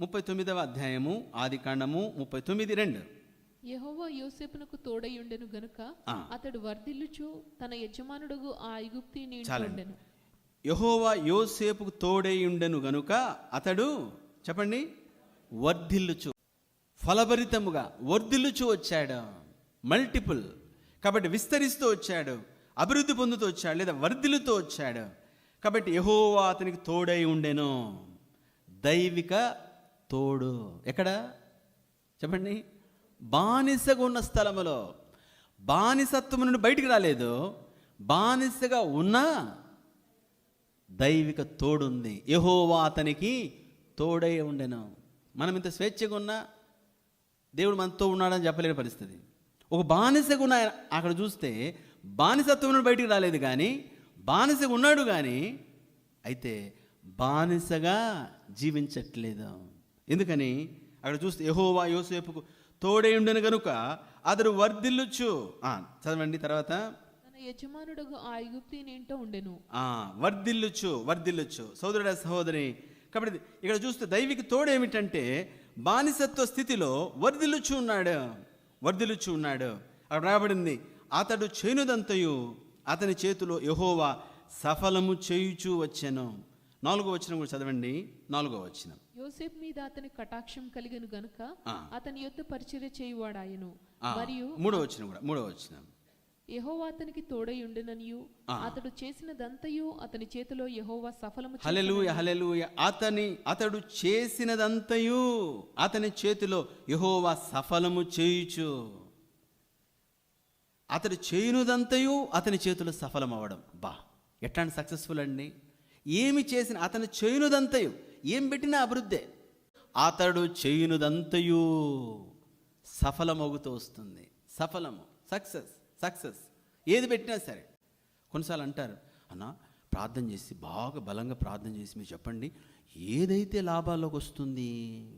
ముప్పై తొమ్మిదవ అధ్యాయము ఆది కాండము ముప్పై తొమ్మిది రెండు. యెహోవా యోసేపునకు తోడయుండెను గనుక. అతడు వర్ధిల్లుచు తన యజమానుడుగు ఆ ఐగుప్తి చాలండి. ఉండెను యహోవా యోసేపుకు తోడై ఉండెను గనుక అతడు చెప్పండి? వర్ధిల్లుచు ఫలభరితముగా వర్ధిల్లుచు వచ్చాడు. మల్టిపుల్ కాబట్టి విస్తరిస్తూ వచ్చాడు అభివృద్ధి పొందుతూ వచ్చాడు లేదా వర్ధిల్లుతూ వచ్చాడు. కాబట్టి యహోవా అతనికి తోడై ఉండెను దైవిక తోడు. ఎక్కడ? చెప్పండి. బానిసగా ఉన్న స్థలములో. బానిసత్వం నుండి బయటికి రాలేదు. బానిసగా ఉన్న దైవిక తోడుంది. యహోవా అతనికి తోడై ఉండెను. మనం ఇంత స్వేచ్ఛగా ఉన్నా దేవుడు మనతో ఉన్నాడని చెప్పలేని పరిస్థితి. ఒక బానిసగా ఉన్న అక్కడ చూస్తే బానిసత్వం నుండి బయటికి రాలేదు కానీ బానిసగా ఉన్నాడు కానీ అయితే బానిసగా జీవించట్లేదు. ఎందుకని? అక్కడ చూస్తే యహోవా యోసేపుకు తోడై ఉండెను గనుక అతడు వర్ధిల్లుచు. ఆ, చదవండి తర్వాత. యజమానుడుగు ఆ ఉండెను. వర్ధిల్లుచు వర్ధిల్లుచు. సోదరుడ సహోదరి కాబట్టి ఇక్కడ చూస్తే దైవిక తోడు ఏమిటంటే బానిసత్వ స్థితిలో వర్ధిల్లుచు ఉన్నాడు. వర్ధిల్లుచు ఉన్నాడు. అక్కడ రాబడింది అతడు చేనుదంతయు అతని చేతిలో యహోవా సఫలము చేయుచు వచ్చెను. నాలుగో వచనం కూడా చదవండి. నాలుగో వచనం. యోసేపు మీద అతని కటాక్షం కలిగను గనుక. అతని యొద్ద పరిచర్య చేయువాడాయను. మరియు మూడో వచనం కూడా మూడో వచనం. యెహోవా అతనికి తోడై ఉండెననియు అతడు చేసినదంతయు అతని చేతిలో యెహోవా సఫలము అతని అతడు చేసినదంతయు అతని చేతిలో యహోవా సఫలము చేయుచు. అతడు చేయునదంతయు అతని చేతిలో సఫలం అవ్వడం బా ఎట్లాంటి సక్సెస్ఫుల్ అండి? ఏమి చేసిన అతను చేయునదంతయు. ఏం పెట్టినా అభివృద్ధే. అతడు చేయునదంతయు సఫలమవుతూ వస్తుంది. సఫలము సక్సెస్ సక్సెస్. ఏది పెట్టినా సరే. కొన్నిసార్లు అంటారు అన్న ప్రార్థన చేసి బాగా బలంగా ప్రార్థన చేసి మీరు చెప్పండి ఏదైతే లాభాల్లోకి వస్తుంది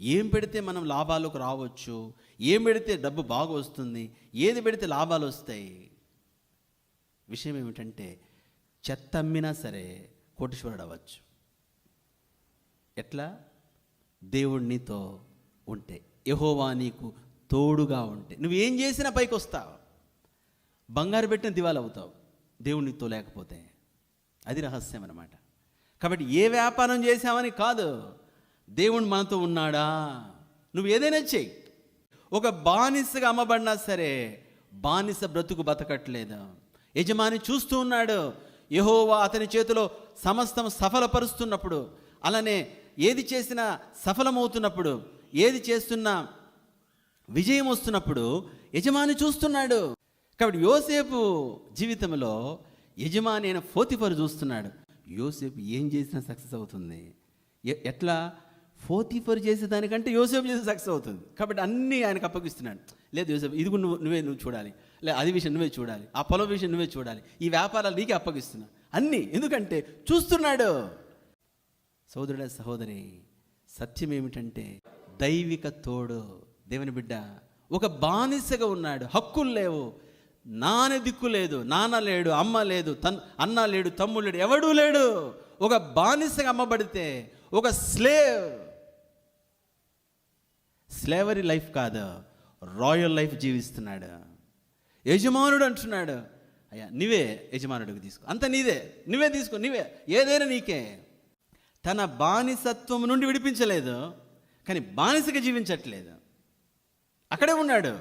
ఏం పెడితే మనం లాభాల్లోకి రావచ్చు ఏం పెడితే డబ్బు బాగా వస్తుంది ఏది పెడితే లాభాలు వస్తాయి. విషయం ఏమిటంటే చెత్త అమ్మినా సరే కోటీశ్వరుడు అవ్వచ్చు. ఎట్లా? దేవుడు నీతో ఉంటే యహోవా నీకు తోడుగా ఉంటే. నువ్వు ఏం చేసినా పైకి వస్తావు బంగారు పెట్టిన దివాలు అవుతావు. దేవుడు నీతో లేకపోతే అది రహస్యం అనమాట కాబట్టి ఏ వ్యాపారం చేసామని కాదు దేవుడు మనతో ఉన్నాడా? నువ్వు ఏదైనా చెయ్యి. ఒక బానిసగా అమ్మబడినా సరే బానిస బ్రతుకు బతకట్లేదు. యజమాని చూస్తూ ఉన్నాడు. యహోవా అతని చేతిలో సమస్తం సఫలపరుస్తున్నప్పుడు అలానే ఏది చేసినా సఫలమవుతున్నప్పుడు ఏది చేస్తున్నా విజయం వస్తున్నప్పుడు యజమాని చూస్తున్నాడు. కాబట్టి యోసేపు జీవితంలో యజమాని అయిన ఫోతిఫర్ చూస్తున్నాడు. యోసేపు ఏం చేసినా సక్సెస్ అవుతుంది. ఎట్లా? ఫోతిఫర్ చేసేదానికంటే యోసేపు చేసే సక్సెస్ అవుతుంది. కాబట్టి అన్నీ ఆయనకు అప్పగిస్తున్నాడు. లేదు యోసేపు ఇది నువ్వు నువ్వే నువ్వు చూడాలి. లే అది విషయం నువ్వే చూడాలి. ఆ పొలం విషయం నువ్వే చూడాలి. ఈ వ్యాపారాలు నీకే అప్పగిస్తున్నా. అన్నీ. ఎందుకంటే చూస్తున్నాడు. సోదరుడ సహోదరి సత్యం ఏమిటంటే దైవిక తోడు దేవుని బిడ్డ ఒక బానిసగా ఉన్నాడు. హక్కులు లేవు. నాన్న దిక్కు లేదు. నాన్న లేడు. అమ్మ లేదు. తన్ అన్న లేడు. తమ్ముడు లేడు. ఎవడూ లేడు. ఒక బానిసగా అమ్మబడితే ఒక స్లేవ్. స్లేవరీ లైఫ్ కాదు. రాయల్ లైఫ్ జీవిస్తున్నాడు. యజమానుడు అంటున్నాడు. అయ్యా నీవే యజమానుడికి తీసుకో. అంత నీదే. నువ్వే తీసుకో. నీవే. ఏదైనా నీకే. తన బానిసత్వం నుండి విడిపించలేదు కానీ బానిసగా జీవించట్లేదు. అక్కడే ఉన్నాడు.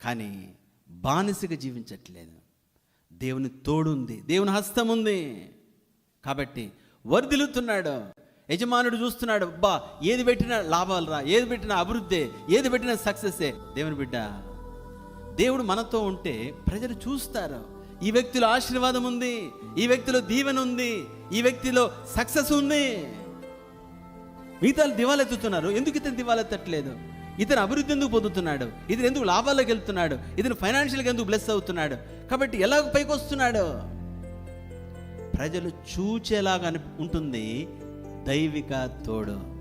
కానీ బానిసగా జీవించట్లేదు. దేవుని తోడుంది దేవుని హస్తం ఉంది కాబట్టి వర్ధిల్లుతున్నాడు. యజమానుడు చూస్తున్నాడు అబ్బా ఏది పెట్టినా లాభాలు రా ఏది పెట్టినా అభివృద్ధి ఏది పెట్టినా సక్సెస్సే. దేవుని బిడ్డ దేవుడు మనతో ఉంటే ప్రజలు చూస్తారు. ఈ వ్యక్తిలో ఆశీర్వాదం ఉంది ఈ వ్యక్తిలో దీవెన ఉంది ఈ వ్యక్తిలో సక్సెస్ ఉంది. మిగతా దివాలెత్తుతున్నారు ఎందుకు ఇతను దివాలెత్తట్లేదు ఇతను అభివృద్ధి ఎందుకు పొందుతున్నాడు? ఇతను ఎందుకు లాభాల్లోకి వెళ్తున్నాడు? ఇతను ఫైనాన్షియల్గా ఎందుకు బ్లెస్ అవుతున్నాడు? కాబట్టి ఎలాగ పైకి వస్తున్నాడు? ప్రజలు చూచేలాగా ఉంటుంది. దైవిక తోడు.